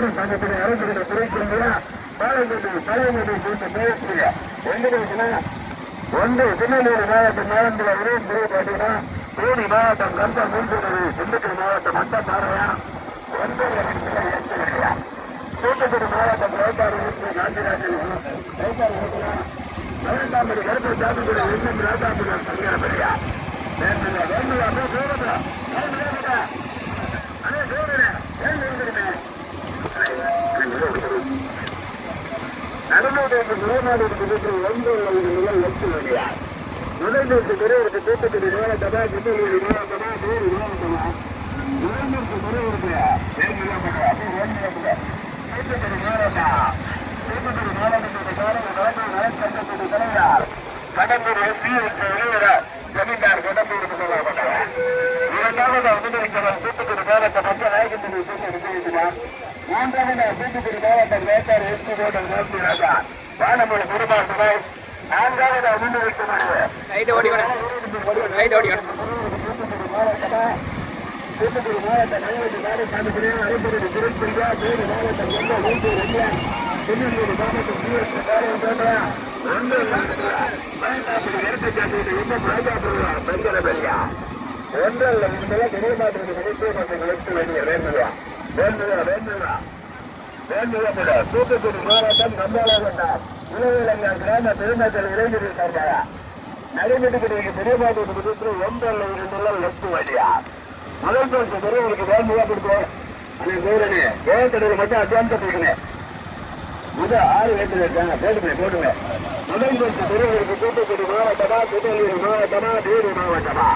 மாவட்டம் வெளியீட்டு சங்கத்தின் அரசுகளை குறைக்கிறீங்களா பாலக்கோட்டை தலைமுறை குறித்து பேசிய எங்களுக்கு ஒன்று திருநெல்வேலி மாவட்டம் மேலந்திர உதயம் பார்த்தீங்கன்னா தேனி மாவட்டம் கந்த மூன்றுநெல்வேலி திண்டுக்கல் மாவட்டம் மட்டப்பாறையா ஒன்பது தூத்துக்குடி மாவட்டம் ரோட்டாறு காந்திராஜன் ரோட்டாறு பதினெட்டாம்படி கருப்பு சாப்பிட்டு இன்னும் ராஜாம்படி சங்கரபடியா வேண்டுதா வேண்டுதா நடமாட்டு நிலைநாடு இருக்கிற எந்த நிலை எட்டு வழியா முதலிற்கு பெரியவருக்கு தூத்துக்குடி மாவட்டமா திருநெல்வேலி மாவட்டமா வேறு மாவட்டமா முதலிற்கு பெரியவருக்கு வேறு மாவட்டமா அப்படியே வேண்டு தூத்துக்குடி மாவட்டம் தூத்துக்குடி மாவட்டத்துக்கு காரணம் நடந்து நலச்சங்கத்துக்கு தலைவர் கடம்பூர் எஸ்பி வெளியேறார் ஜமீன்தார் கடம்பூருக்கு சொல்லப்பட்டார். இரண்டாவது முதலமைச்சர் தூத்துக்குடி மாவட்ட மத்திய நாயகத்தின் தூத்துக்குடி மூன்றாவது தூத்துக்குடி மாவட்டம் வேட்டார் எஸ்பி ரோட்டர் கோபி ராஜா. வானமொழி நான்காவது வேணும் ரைட் ஓடி வேணும் தூத்துக்குடி மாவட்ட நகராட்சி நாடு அரைப்படி திருப்பதியா தேனி மாவட்டம் எந்த ஊருக்கு ரெண்டியா திருநெல்வேலி மாவட்டம் ஒன்று பெண்களை பெரியா பெரிய மாற்றது நினைத்து கொஞ்சம் எடுத்து வேண்டிய வேண்டுதா வேண்டுதா வேண்டுதா வேண்டுதா தூத்துக்குடி மாவட்டம் நம்பாளகட்டம் உலகிலங்கா கிராம பெருமக்கள் இளைஞர்கள் சார்பாக நடைபெற்றுக்கிட்டு பெரிய மாவட்டத்துக்கு ஒன்றல்ல இருந்தெல்லாம் லெப்ட் வழியா? முதல் பரிசு பெரியவங்களுக்கு வேண்டுதா கொடுத்தோம்? அன்னைக்கு பேரணி கோவத்தடையில் மட்டும் அட்வான்ஸ் போட்டுக்கணும் முதல் ஆறு வேண்டு இருக்காங்க போட்டுங்க போட்டுங்க முதல் பரிசு பெரியவருக்கு தூத்துக்குடி மாவட்டமா திருநெல்வேலி மாவட்டமா தேனி மாவட்டமா?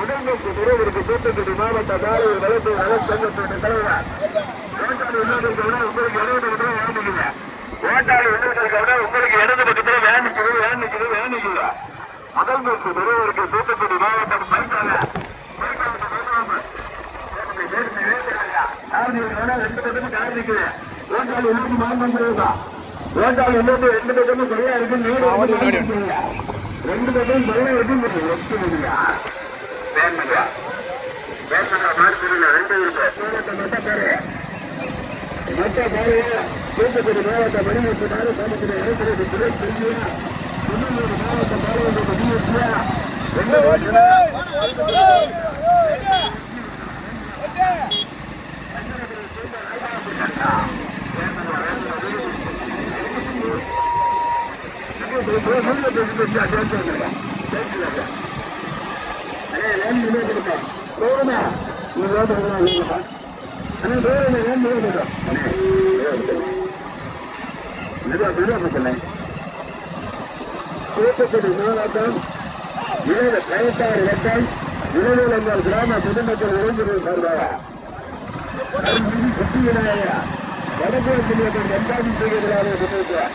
பரிசு பெரியவருக்கு தூத்துக்குடி மாவட்ட தாரூர் வளர்ப்பு நலச்சங்கத்தின் தலைவர். ஓட்டாளி விட உங்களுக்கு இடது பக்கத்துல வேண்டிக்குங்க ஓட்டாளி உள்ளவர்களுக்கு விட உங்களுக்கு இடது பக்கத்துல வேண்டிக்குது வேண்டிக்குது வேண்டிக்குது முதல் பரிசு பெரியவருக்கு தூத்துக்குடி மாவட்டம் பைக்காங்க ரெண்டு பக்கமும் காரணம் ஓட்டாளி உள்ளது மாநிலம் ஓட்டாளி உள்ளது ரெண்டு பக்கமும் சரியா இருக்கு ரெண்டு பக்கமும் சரியா இருக்கு. வேண்டுங்க மார்க்கெட்டில் ரெண்டு இருக்கு மொத்த பேரு மொத்த பேரு தூத்துக்குடி மாவட்ட மணிமுத்து நாடு சாமத்தில் இருக்கிறது துறை பெரியா திருநெல்வேலி மாவட்ட பாளையங்கோட்டை டிஎஸ்பியா ரெண்டு தூத்துக்குடி மாவட்டம் இரவு கயத்தாறு வட்டம் இரவிலங்கள் கிராம பொதுமக்கள் இளைஞர்கள் சார்பாக சுத்தி விநாயகா வடபுறத்தில் எட்டாவது செய்திகளாக கொண்டிருக்கிறார்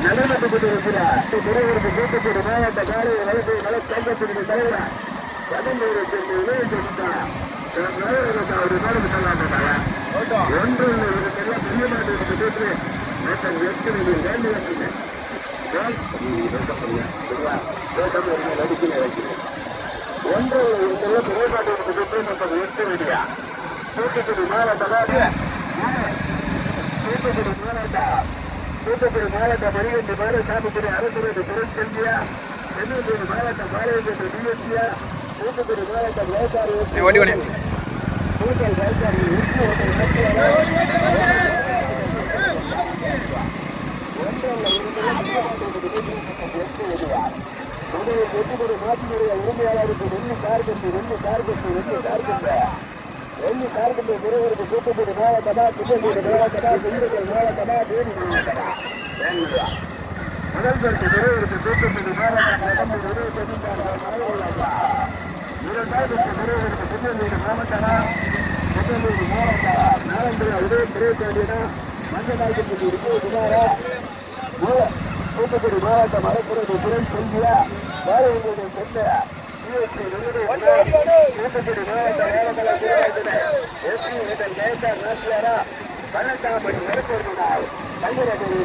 நடனப்பட்டு இருக்கிறார் தூத்துக்குடி மாவட்ட காலை வழக்கு நலச்சங்கத்திற்கு தலைவர் பதினோரு சென்று இளைய சென்றார் ஒரு நேரம் சொல்லாங்க ஒன்று பெரிய மாட்டு எட்டு எட்டு தூத்துக்குடி மாவட்டமாக தூத்துக்குடி மாவட்டம் தூத்துக்குடி மாவட்டம் மணிகண்டி மாறு சாமிக்குடி அரசுடைய திருச்செல்வியா தென்னிந்திய மாவட்டம் பாளையங்கோட்டை டிஎஸ்சியா ஓடி ஓடி கூட்டல் விவசாயி உப்பு ஒன்றை நடத்துவாரா முதலில் வெற்றிபெறு மாற்றினுடைய உரிமையாளருக்கு வெள்ளி கார்கண்டு வெள்ளி கார்கண்டு வெள்ளி கார்கண்டு வெள்ளி கார்கண்டு பெறுவதற்கு தூத்துக்குடி மாவட்டமா திருநெல்வேலி மாவட்டமா திண்டுக்கல் மாவட்டமா தேனி மாவட்டமா வேணுங்களா? முதல் பரிசு மாவட்டம் இருபத்தி இரண்டாவது திருநெல்வேலி மாவட்டமா திருநெல்வேலி மாவட்டமா நாலந்திர உதயம் இருபத்தி ஏழுனா மஞ்சள் இருக்கு குமாரா தூத்துக்குடி மாவட்டம் மரப்புறது துறை செல்வியா பாரதிய செல்லையா தூத்துக்குடி மாவட்டம் வேலமலை திருவாதிரை எஸ்பி ஹோட்டல் ஜெயசார்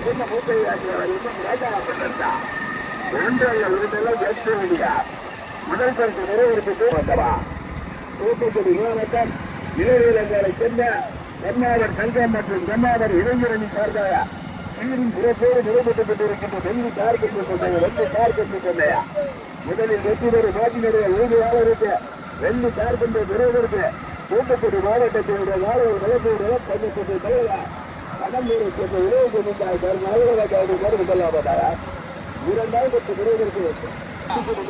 சின்ன மூட்டை ஆகியவர் இன்னும் ஒன்றல்ல முதல் பரிசு நிறைவேற்றி வந்தவா? தூத்துக்குடி மாவட்டம் இளைஞர்களை சென்ன கர்நாடர் சங்கம் மற்றும் கர்நாடர் இளைஞரணி சார்பாக சீரும் சிறப்போடு நிறைவேற்றப்பட்டிருக்கின்ற டெல்லி கார் கட்டு கொண்டைய ரெண்டு கார் கட்டு கொண்டையா முதலில் வெற்றி பெறும் நாட்டினுடைய உறுதியாளருக்கு ரெண்டு கார் கொண்ட விரைவிற்கு தூத்துக்குடி மாவட்டத்தினுடைய வாழ்வு நிலப்பூர் சங்கத்திற்கு தலைவர் கடம்பூரை சேர்ந்த உறவு கொண்டார் நாகராஜாவுக்கு கருது கொள்ளாமட்டாரா இரண்டாவது பெறுவதற்கு தூத்துக்குடி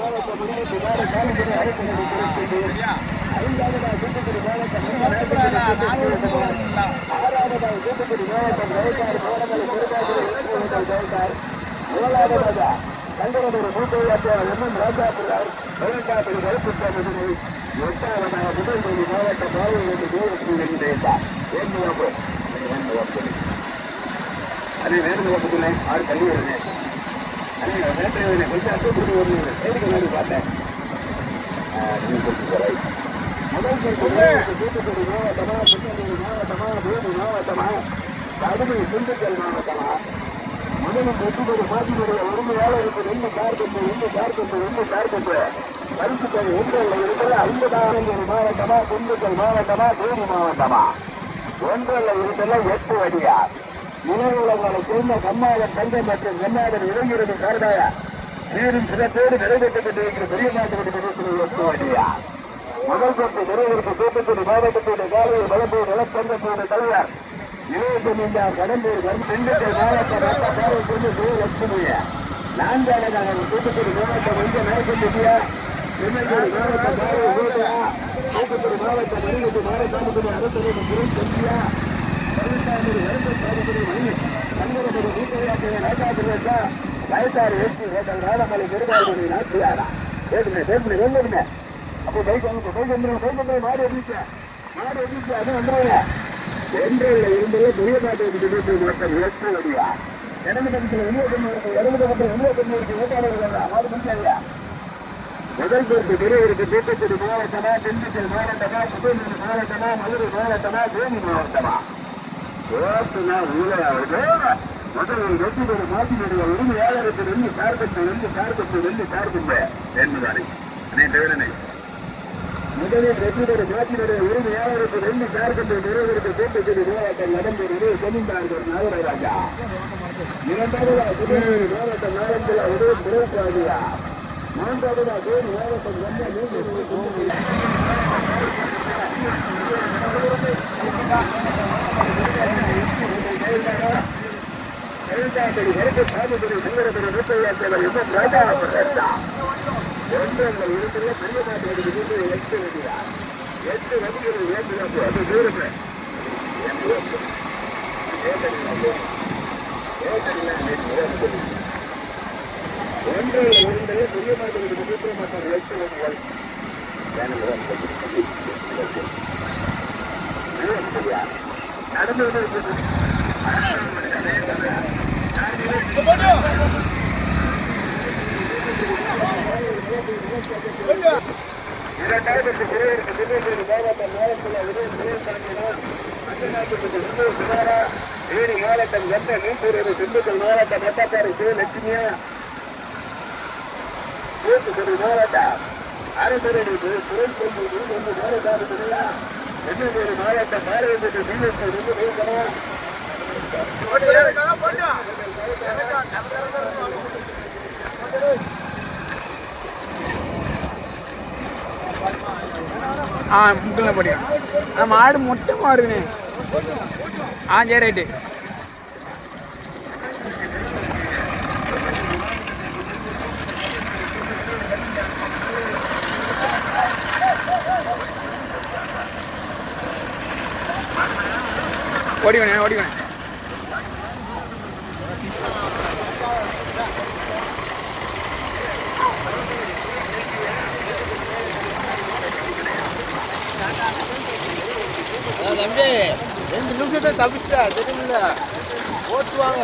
தூத்துக்குடி மாவட்டம் ஆறாவதாக தூத்துக்குடி மாவட்டம் விவசாய போடமலை ஏழாவதாக கண்டனூர் மூக்கையாற்றியார் எம் எம் ராஜா பிள்ளார் பதினெட்டாவது வகுப்பு எட்டாவதாக மாவட்டம் தேவஸ்ரீ வகுப்பு அதே வேறு வகுப்புல ஆறு கல்வி வருகிறேன் கொஞ்சம் தூத்துக்குடி ஒரு செய்திக்கு முன்னாடி பார்த்தேன் மாவட்டமா திண்டுக்கல் மாவட்டமா முதலில் வெற்றிபெறு மாற்றினுடைய உரிமையாளருக்கு ரெண்டு கார் ரெண்டு கார் ரெண்டு கார் ஒன்றில் இருக்கிற ஐம்பதாயிரம் மாவட்டமா திண்டுக்கல் மாவட்டமா தேனி மாவட்டமா ஒன்றில் இருக்கிற எட்டு அடியா நிலவுலங்களை சேர்ந்த கம்மாதன் தங்கம் மற்றும் கம்மாதன் இளைஞரது சார்பாக நீரின் சிறப்போடு நிறைவேற்றப் கொண்டிருக்கிற பெரிய நாட்டு எட்டு முதல் கொண்டு நிறைவேற்ற தூத்துக்குடி மாவட்டத்தினுடைய காலையில் வளம்பூர் நிலச்சங்கத்தோட தலைவர் இருபத்தி ஐந்தாம் கடம்பூர் திண்டுக்கல் மாவட்ட ரத்த பாரதி கொண்டு லட்சுமிய நான்காவதாக தூத்துக்குடி மாவட்டம் எங்க நாயக்கண்டியா திருநெல்வேலி மாவட்ட பாரதி தூத்துக்குடி மாவட்டம் மணிகட்டு மாவட்டத்துடைய அரசு குரு வீட்டையாக்கிய ராஜாபுரத்தா வயசாறு ஏற்றி ஹோட்டல் ராடமலை பெருமாள் நாட்டியாரா கேட்டுமே கேட்டுமே வேண்டுமே அப்போ பைக் வந்து பைக் வந்துடும் பைக் வந்து மாடு எதிர்த்து மாடு எதிர்த்து அது வந்துடுங்க ஒன்றில் இருந்தது பெரிய நாட்டை விட்டு மக்கள் இலக்கு வடிவா இடது பக்கத்தில் வெளியே கொண்டு இருக்கு இடது பக்கத்தில் வெளியே கொண்டு இருக்கு ஓட்டாளர்கள் மாடு முடிச்சாங்க முதல் பெரியவருக்கு தூத்துக்குடி மாவட்டமா திண்டுக்கல் மாவட்டமா புதுநெல்லி மாவட்டமா மதுரை மாவட்டமா தேனி மாவட்டமா? ஓட்டுனா ஊழையாவது முதலில் வெற்றி பெறும் மாற்றினுடைய கார்பெட்டு ரெண்டு கார்பெட்டு என்பதானே அனை தேவனே முதலில் வெற்றி பெறும் மாற்றினுடைய உரிமையாளருக்கு ரெண்டு கார்பெட்டு நிறைவேற்ற தூத்துக்குடி மாவட்டம் நடந்தது ஜமீன்தார்கள் நாகராஜா. இரண்டாவதா புதுநெல்லி மாவட்டம் நாளத்தில் உதவி முறைப்பாதியா மூன்றாவதா தேனி மாவட்டம் ரொம்ப நீங்க எழுத்தாண்டடி வரைக்கு சாமிபுரி சங்கரபுரி மூட்டையாற்றவர் இன்னும் ராஜாப்படுறா ஒன்றங்கள் பெரிய மாட்டோட வீட்டு எட்டு வண்டியா எட்டு வண்டிகள் ஏற்று அது தூரமே ஒன்றில் இரண்டு பெரிய மாட்டோட வீட்டு மற்றும் எட்டு வண்டிகள் நடந்து இரண்டாயிரத்தி இருபது திருநெல்வேலி மாவட்டம் மாவட்டத்தில் உதய சுரேஷ் சுமாரா தேனி மாவட்டம் எந்த திண்டுக்கல் மாவட்டம் சிவலட்சுமியா தூத்துக்குடி மாவட்டம் மாவட்டம் மாவட்டம் பாளையப்பட்டு நீலத்தை வந்து ஆ முக்கில் படிக்கலாம் நம்ம மாடு மொத்தமாக இருக்குண்ணே ஆ சரி ரைட்டு. ஓடிக்கணே ஓடிக்கணே தம்பி. ரெண்டு நிமிஷத்தை தப்பிச்சிட்டா தெரியுமில்ல ஓட்டுவாங்க.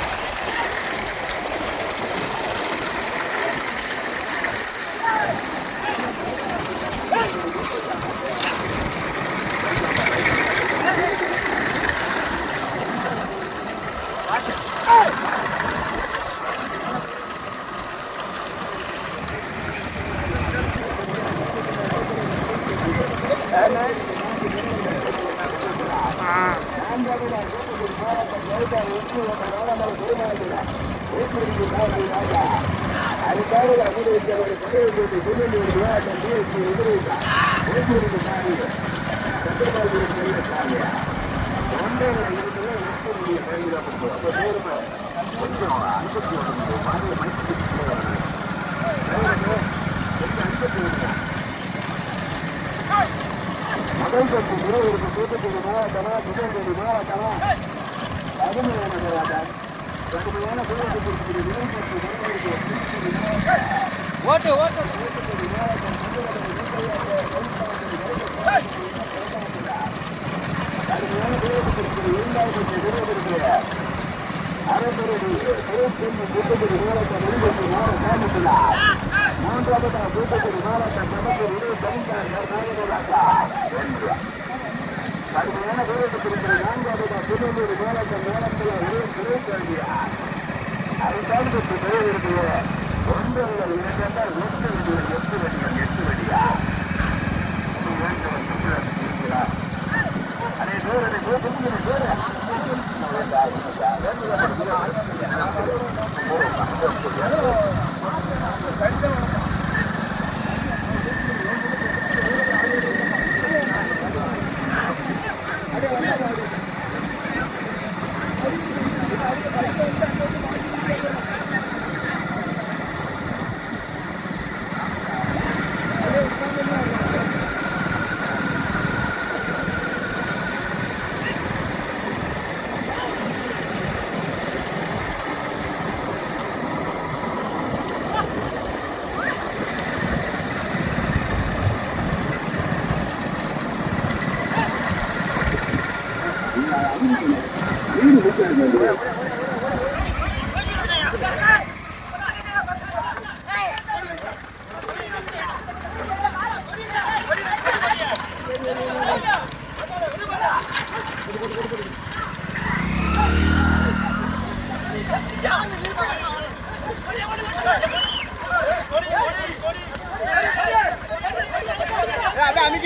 பத்து இருபது தூத்துக்குடி மாவட்டமா புதுக்கோட்டை மாவட்டமா கடுமையான போராட்டம் கடுமையான போராட்டத்திற்கு ஓட்டு ஓட்டு கடுமையான போராட்டத்திற்கு இரண்டாயிரத்தி இருபது இருபத்தொன்று தூத்துக்குடி மாவட்டம் இருபத்தி தூத்துக்குடி மாவட்டம் கடம்பூர் இருபத்தி ஐந்தாயிரம் கடுமையான போராட்டத்திற்கு நான்காவது திருவள்ளூர் மாவட்டம் மாவட்டத்தில் இருபத்தி இருபத்தி ஐந்து அதுதான் பெற்று பெறுகிறது ஒன்றரை இரண்டால் ஒன்று வண்டிகள் எட்டு வண்டிகள் எட்டு வண்டியா அதே தூரத்தை தூரத்துக்கு தூரம்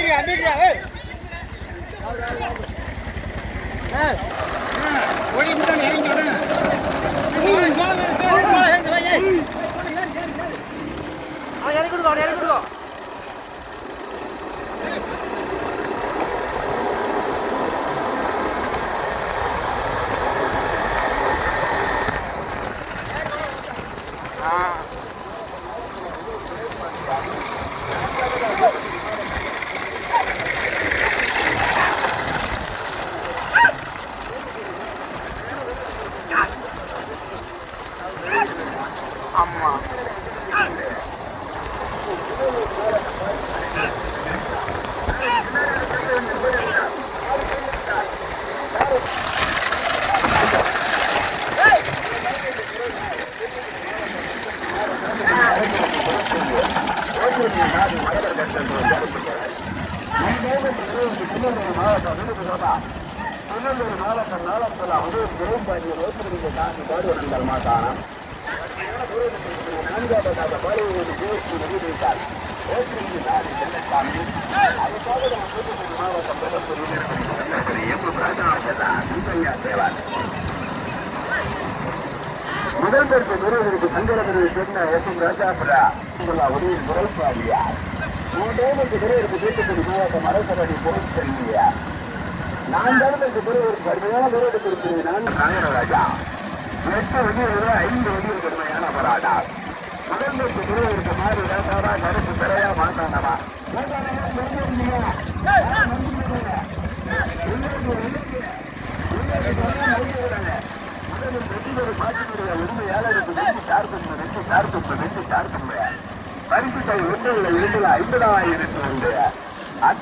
அந்திரியா அந்திரியா ஏய் ஓடி விட்டானே இறங்கி விடுங்க அவன் இறக்கி மாவட்டம் திருநெல்வேலி மாவட்டம் நாளத்தில் உதவி குறைபாடிய ரோட்டிற்கு தாண்டி பாடுவனங்கள் மாகாணம் நான்காவதாக பாடுவது ஜோசி வெளியிட்டார். ரோட்டிற்கு நாடு செல்லசாமி அதுக்காக நம்ம தூத்துக்குடி மாவட்டம் பெறக்கூடிய எம் ராஜா சீதையா தேவார் முதல் பெருக்கு நிறுவனருக்கு சங்கரபிரிவு சேர்ந்த எஸ் ராஜாபுரா. உங்களா உதவி குறைபாடியா? மூன்றாவது நிறுவனருக்கு தூத்துக்குடி மாவட்டம் அரசரடி பொருள் செல்வியா நான்காவது நிறுவனருக்கு கடுமையான நிறுவனத்திற்கு இருக்கிறது நான் நாகராஜா எட்டு வகையில் ஐந்து வகையில் கடுமையான போராட்டா முதல் குரு இருக்க மாறி ராசாவா கருப்பு திரையா மாட்டானவா? ஐம்பதாயிரத்து உண்டு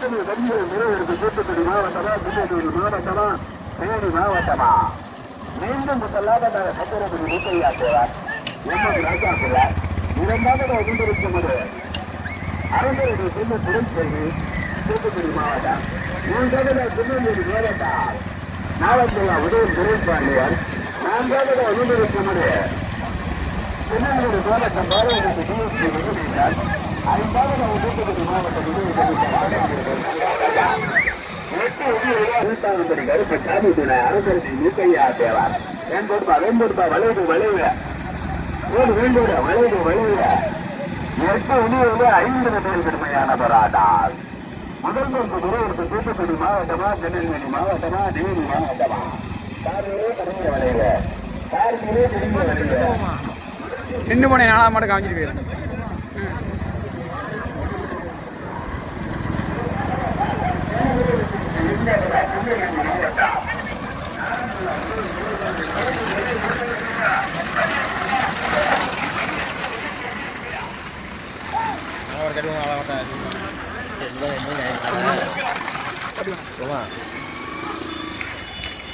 அத்தனை வங்கிகள் நிறைவேறது. தூத்துக்குடி மாவட்டமா திருநெல்வேலி மாவட்டமா தேனி மாவட்டமா? மீண்டும் முதலாக முதலாவதாக சத்திரகுடி முத்தையா சேவார் எம்மது ராஜா சேவார் இரண்டாக நான் இரண்டாவது ஒரு அரங்கரடி செல்வ புரட்சி தூத்துக்குடி மாவட்டம். மூன்றாக நான் திருநெல்வேலி மாவட்டம். மாவட்டத்தில் உதயம் துரைப்பாண்டியர் நான்காக நான் நான்காவது ஒரு திருநெல்வேலி மாவட்டம் பாரதி டிஎஸ்பி வெங்கடேசன் ஐந்தாவது தூத்துக்குடி மாவட்டம் நூற்றாண்டு கருப்பு சாமி துணை அரசரடி மூக்கையா தேவார் வேண்போடுப்பா வேண்போடுப்பா வளைவு வளைவு ஓடு வேண்டோட வளைவு வளைவு எட்டு உணவு ஐந்து பேர் பெருமையான முதல் நோக்கு துறையிற்கு தூத்துக்குடி மாவட்டமா திருநெல்வேலி மாவட்டமா தேனி மாவட்டமா திரும்ப நின்று போனேன் நாலாம் மாடு காமிச்சிட்டு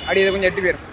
ஒரு இதை கொஞ்சம் எட்டு போயிடும்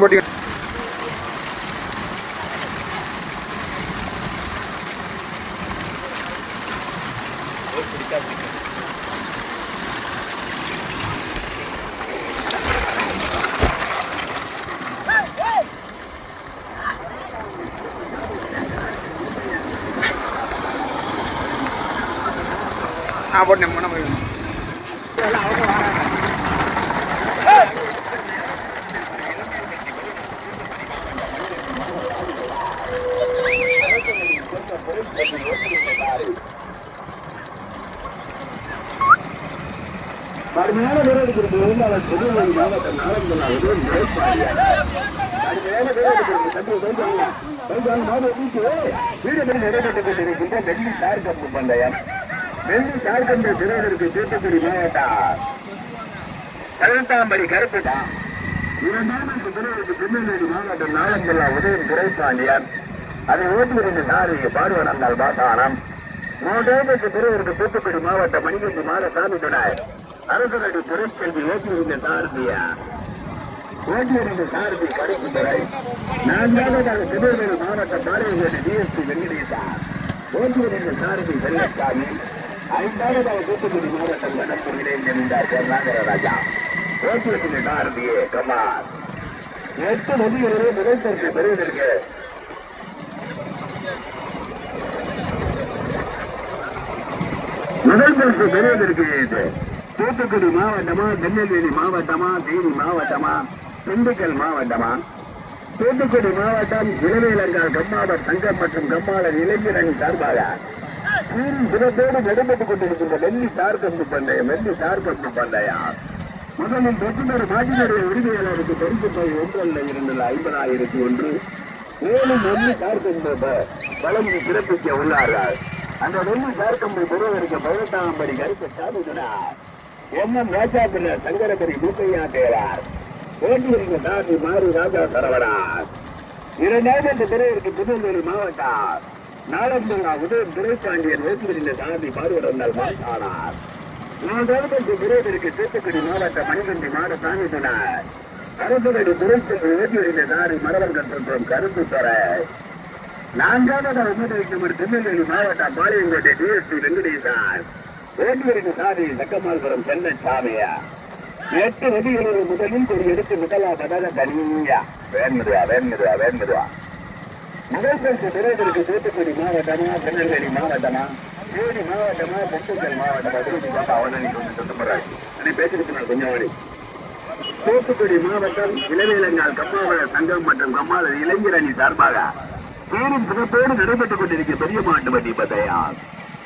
போட்டிங்க கடுமையான வீரர்களுக்கு வந்து அவர் திருநெல்வேலி மாவட்டம் நாளந்தலா உதவி முறைப்பாடியா கடுமையான வீரர்களுக்கு தம்பி கொஞ்சம் கொஞ்சம் மாவட்டத்துக்கு வீடுகளில் நடைபெற்றுக் கொண்டிருக்கின்ற வெள்ளி தார் கம்பு பந்தயம் வெள்ளி தார் கம்பு வீரர்களுக்கு தூத்துக்குடி மாவட்டம் பதினெட்டாம்படி கருப்புதான் இரண்டாவது வீரருக்கு திருநெல்வேலி மாவட்டம் நாளந்தலா உதவி துரைப்பாண்டியன் அதை ஓட்டுகிறது சாரி பார்வனந்தால் பாத்தானம் மூன்றாவது பிறகு தூத்துக்குடி மாவட்டம் மணிகண்டி மாத சாமி துணை அரசனுடைய துறைச்செல்வி ஓட்டுகின்ற சாரதியா? ஓட்டுகின்ற சாரதி கருப்பு துறை நான்காவதாக திருநெல்வேலி மாவட்ட பாளையங்கோட்டை டிஎஸ்பி வெங்கடேசா ஓட்டுகின்ற சாரதி வெள்ளச்சாமி ஐந்தாவதாக தூத்துக்குடி மாவட்டம் கடம்பூர் இணைந்திருந்தார் கருணாகர ராஜா. ஓட்டுகின்ற சாரதியே கமார் எட்டு நதிகளிலே முதல் பரிசு பெறுவதற்கு முதல் பரிசு பெறுவதற்கு தூத்துக்குடி மாவட்டமா திருநெல்வேலி மாவட்டமா தேனி மாவட்டமா திண்டுக்கல் மாவட்டமா? தூத்துக்குடி மாவட்டம் இளவேலங்கால் கம்மாவர் சங்கம் மற்றும் கம்மாளர் இளைஞரணி சார்பாக சீரின் சிறப்போடு நடைபெற்றுக் கொண்டிருக்கின்ற வெள்ளி சார்பந்து பந்தயம் வெள்ளி சார்பந்து பந்தயம். முதலில் வெற்றிமர் மாஜினுடைய உரிமையாளருக்கு பரிசு தொகை ஒன்றில் அல்ல இரண்டு ஐம்பதாயிரத்தி ஒன்று. மேலும் வெள்ளி சார்பந்து வழங்கி சிறப்பிக்க உள்ளார்கள். அந்த வெள்ளி சார்கம்பை பெறுவதற்கு பதினெட்டாம் கருத்து சாதிக்கிறார் என்ன மேச்சா பின்னர் சங்கரபுரி மூக்கையா தேவார் வேண்டியிருக்கும் தாண்டி மாறு ராஜா சரவணார் இரண்டாயிரத்து திரையிற்கு புதுநெல் மாவட்டம் நாளந்தா உதயம் துரைப்பாண்டியன் வேற்றுமதி சாதி பார்வையாளர் மாட்டானார் மூன்றாவது திரையிற்கு தூத்துக்குடி மாவட்டம் மணிகண்டி மாட சாமி துணர் கருத்துக்கடி துரைச்செல்வி வேற்றுமதி சாதி மரவர்கள் கட்டம் கருத்து தர. நான்காவது உமதிக்கும் திருநெல்வேலி மாவட்டம் பாளையங்கோட்டை டிஎஸ்பி வெங்கடேசன் வேற்றுமதி சாதி சக்கமால்புரம் சென்னை சாமியா? எட்டு நதிகளில் முதலில் ஒரு எடுத்து முதலாவதாக தனியா? வேண்மதுவா வேண்மதுவா வேண்மதுவா முதல் பரிசு பெறுவதற்கு தூத்துக்குடி மாவட்டமா திருநெல்வேலி மாவட்டமா? தேனி மாவட்டமா திண்டுக்கல் மாவட்டமா? திருச்சி பாப்பா அவனை கொஞ்சம் சொல்லுறாரு கொஞ்சம் வழி தூத்துக்குடி மாவட்டம் இளவேலங்கால் கம்மாவள சங்கம் மற்றும் கம்மாள இளைஞர் அணி சார்பாக பேரும் சிறப்போடு நடைபெற்றுக் கொண்டிருக்கிற பெரிய மாட்டு வட்டி பத்தையா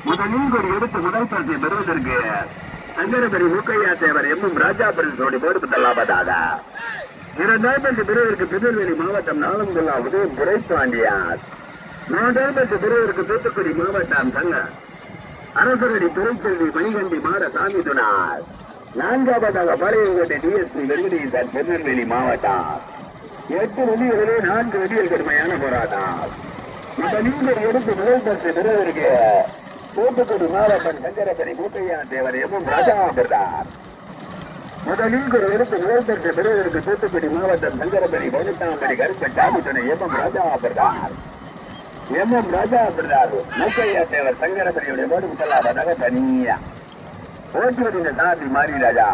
முதலில் ஒரு எடுத்து முதல் பரிசை பெறுவதற்கு சங்கரபரி மூக்கையா தேவர் எம் எம் ராஜா பரிசோடி போடு தள்ளாபதாக இரண்டாயிரத்தி பிறவிற்கு திருநெல்வேலி மாவட்டம் நாலங்குல்லா உதயம் துரைப்பாண்டியார். மூன்றாயிரத்தி பிறவிற்கு தூத்துக்குடி மாவட்டம் சங்க அரசரடி துறைச்செல்வி மணிகண்டி மாட சாமி துணார் நான்காவதாக பாளையங்கோட்டை டிஎஸ்பி வெங்கடேசன் திருநெல்வேலி மாவட்டம். எட்டு வெளிகளிலே நான்கு வெளியில் கடுமையான போராட்டம். இந்த நீங்கள் எடுத்து முதல் பரிசு பெறுவதற்கு தூத்துக்குடி மாவட்டம் சங்கரபரி மூக்கையா தேவர் எம் ராஜா பெற்றார். முதலில் ஒரு எழுத்து முதல் பிறகு தூத்துக்குடி மாவட்டம் சங்கரபரி பதினெட்டாம்படி கருப்பன் துணை எம் எம் ராஜா பிரதார் எம் எம் ராஜா பிரதார் மூக்கையா தேவர் சங்கரபரியுடைய போது முதலாவதாக தனியா ஓட்டுவதின் சாதி மாரி ராஜா.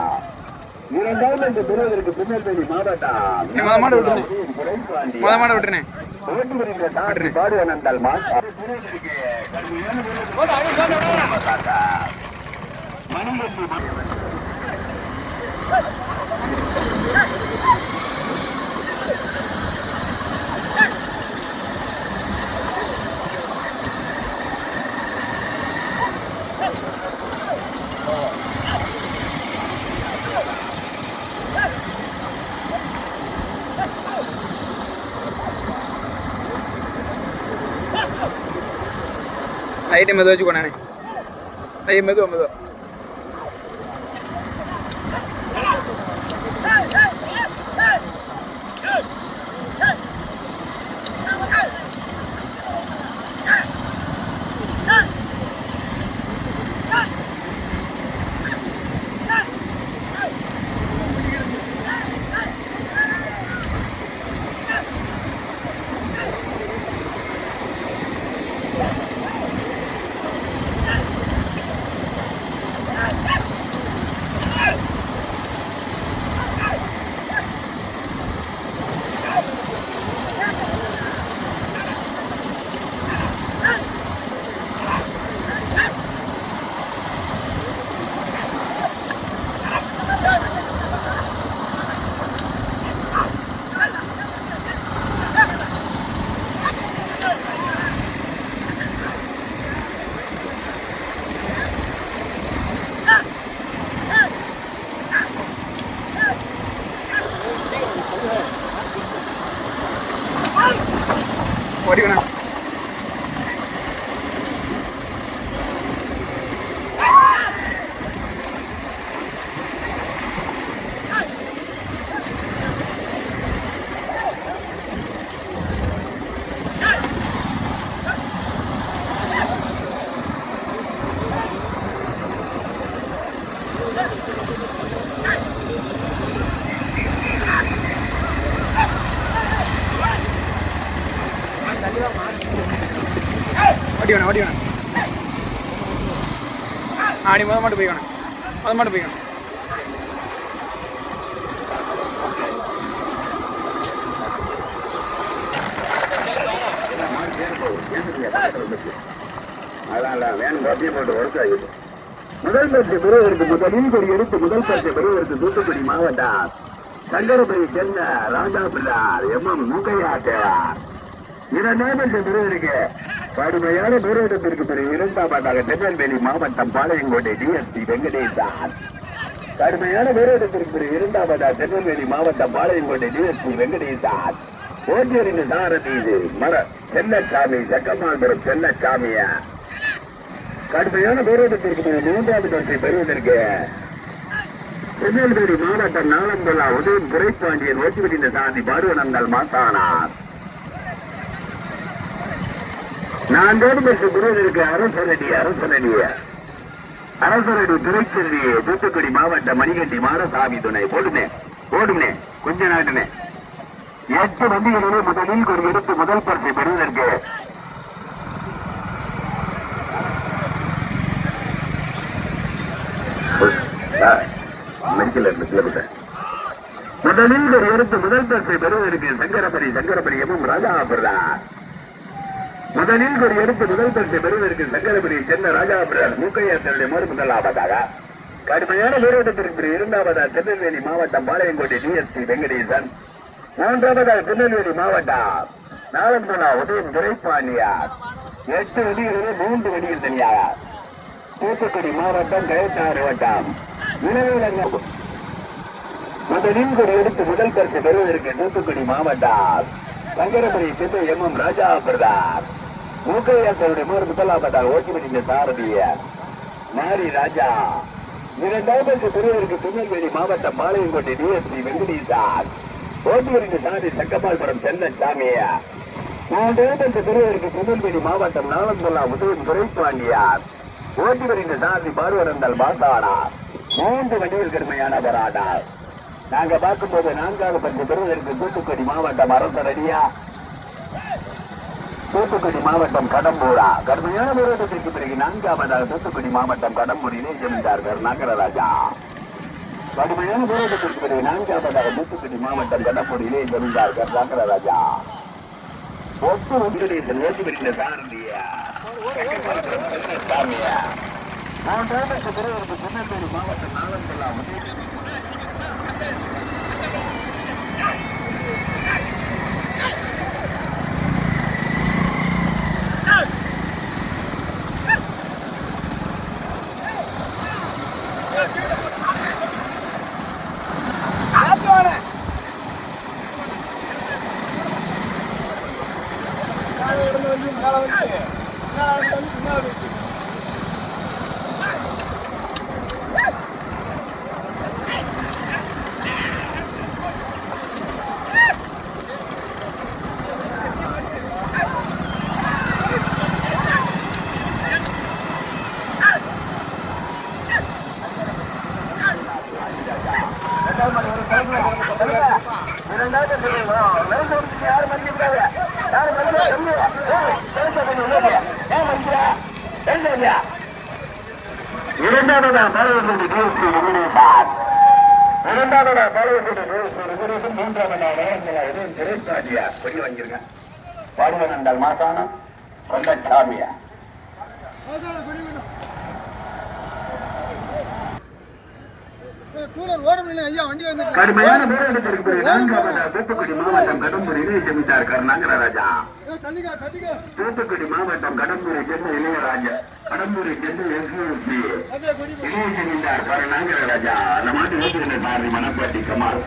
இரண்டாவது இந்த பெறுவதற்கு திருநெல்வேலி மாவட்டம். நீ முத மாடு விட்டுரு. குறைப்பாண்டி. முத மாட விட்டுருனே ஓட்டுவதின் சாதி பாடுவனந்தால் மாட்டா பெறுவதற்கு கடுமையான போராட்டம். மணிகண்டி மணி- லைட்டை மெதுவாக வேணும் ஓடி வேணும் ஆடி முத மாட்டு போய்க்கணும் முத மட்டும் போய்க்கணும் வேணும் முதல் பரிசு. பெறுவதற்கு முதலில் கொடி எடுத்து முதல் பரிசு பெறுவதற்கு தூத்துக்குடி மாவட்டம் சங்கரபுரி சேர்ந்த ராஜா பிள்ளார் எம் எம் மூக்கையா தேவார் இதன் பரிசு பெறுவதற்கு கடுமையான போராட்டத்திற்கு பிறகு இரண்டாவதாக திருநெல்வேலி மாவட்டம் பாளையங்கோட்டை டிஎஸ்பி வெங்கடேசன் கடுமையான போராட்டத்திற்கு பிறகு இரண்டாவதாக திருநெல்வேலி மாவட்டம் பாளையங்கோட்டை டிஎஸ்பி வெங்கடேசன் ஓட்டியறிந்த சாரதி இது. மர செல்லச்சாமி செக்கமாபுரம் செல்லச்சாமிய. கடுமையான போராட்டத்திற்கு பிறகு மூன்றாவது பரிசை பெறுவதற்கு திருநெல்வேலி மாவட்டம் நாளம்பல்லா உதயம் துரைப்பாண்டியன் ஓட்டிவிடிந்த சாதி பருவனங்கள் மாசானார். நான் தேடி பேச குருவதற்கு அரசரடி அரசரடியா அரசரடி துறைச்செல்வி தூத்துக்குடி மாவட்ட மணிகண்டி மாரசாமி துணை. ஓடுனே ஓடுனே கொஞ்ச நாட்டுனே எட்டு வண்டிகளிலே முதலில் ஒரு எடுத்து முதல் பரிசை பெறுவதற்கு. மெடிக்கல் இருந்து கிலோமீட்டர் முதலில் ஒரு எடுத்து முதல் பரிசை பெறுவதற்கு சங்கரபரி சங்கரபரி எம்எம் ராஜாபுரம் முதலில் ஒரு எடுத்து முதல் பரிசை பெறுவதற்கு சங்கரபுரி சென்ன ராஜாபுரம் மூக்கையத்தனுடைய மறு முதலாவதாக கடுமையான போராட்டத்திற்கு இரண்டாவதா திருநெல்வேலி மாவட்டம் பாளையங்கோட்டை டிஎஸ்பி வெங்கடேசன். மூன்றாவதாக திருநெல்வேலி மாவட்டம் நாளம்புலா உதயம் துரைப்பாண்டியார் எட்டு வடிகளில் மூன்று வடிகள் தனியாக தூத்துக்குடி மாவட்டம் கயத்தாறு வட்டம். இளவேலங்க முதலில் ஒரு எடுத்து முதல் பரிசு பெறுவதற்கு தூத்துக்குடி மாவட்டம் சங்கரபுரி சித்து எம் எம் ராஜா பிரதாப் மூக்கையாசருடைய மூர் முதலாவதாக ஓட்டிவிட்ட சாரதிய. மாரி ராஜா. இரண்டாவது பெறுவதற்கு திருநெல்வேலி மாவட்டம் பாளையங்கோட்டை டிஎஸ்பி வெங்கடேசார் ஓட்டுவரின் சாதி சக்கபால்புரம் செல்லன் சாமியா. மூன்றாவது பெறுவதற்கு திருநெல்வேலி மாவட்டம் நாளந்துல்லா உதயம் துரைப்பாண்டியார். ஓட்டுவரின் சாதி பார்வரந்தால் பாசானா மூன்று வண்டியில் கடுமையான போராட்டம் நாங்க பார்க்கும்போது நான்காவது பத்து பெறுவதற்கு தூத்துக்குடி மாவட்டம் அரசரடியா. தூத்துக்குடி மாவட்டம் கடம்பூரா. கடுமையான விரோதத்திற்கு பிறகு நான்காவதாக தூத்துக்குடி மாவட்டம் கடம்பூரிலே ஜெமிந்தார்கள் நாகரராஜா கடுமையான விரோதத்திற்கு பிறகு நான்காவதாக தூத்துக்குடி மாவட்டம் கடம்பூரிலே ஜெமிந்தார்கள் நாகரராஜா ஒட்டு வெங்கடேசன் ஓட்டி வருகிற சாரதியா சாமியா மூன்றாவது பெறுவதற்கு மாவட்டம் நாளந்தல்லா உதய ஆத்து வரேன் மேலே இருந்து வந்து மேலே வந்து மேலே வந்து மேலே வந்து இரண்டாவது சொல்லுங்க லைட் ஓடிச்சு யாரும் மதிக்கிறாங்க யாரும் மதிக்கிறாங்க தம்பி ஏய், பேச கொஞ்சம் உள்ளது. ஏன் மதிக்கிறா என்ன இல்லையா இரண்டாவதா பாளையப்பட்டி டிஎஸ்பி வெங்கடேசன் இரண்டாவதா பாளையப்பட்டி டிஎஸ்பி வெங்கடேசன் மூன்றாவதா நேரத்தில் எதுவும் திரைப்பாட்டியா வாங்கிருங்க மாசானம் சொந்தச்சாமியா கூலர் கடுமையான தூத்துக்குடி மாவட்டம் கடம்பூரிலே ஜெமித்தார் கருணாகரராஜா தள்ளிக்கா தூத்துக்குடி மாவட்டம் கடம்பூரை சேர்ந்த இளையராஜ கடம்பூரை சென்று எஸ்யூஎஸ்பி அப்படியே சென்றார் இளைய ஜெமீன்தார் கருணாகரராஜா அந்த மாட்டு ஓட்டுநர் சாரதி மணப்பாட்டி கமால்.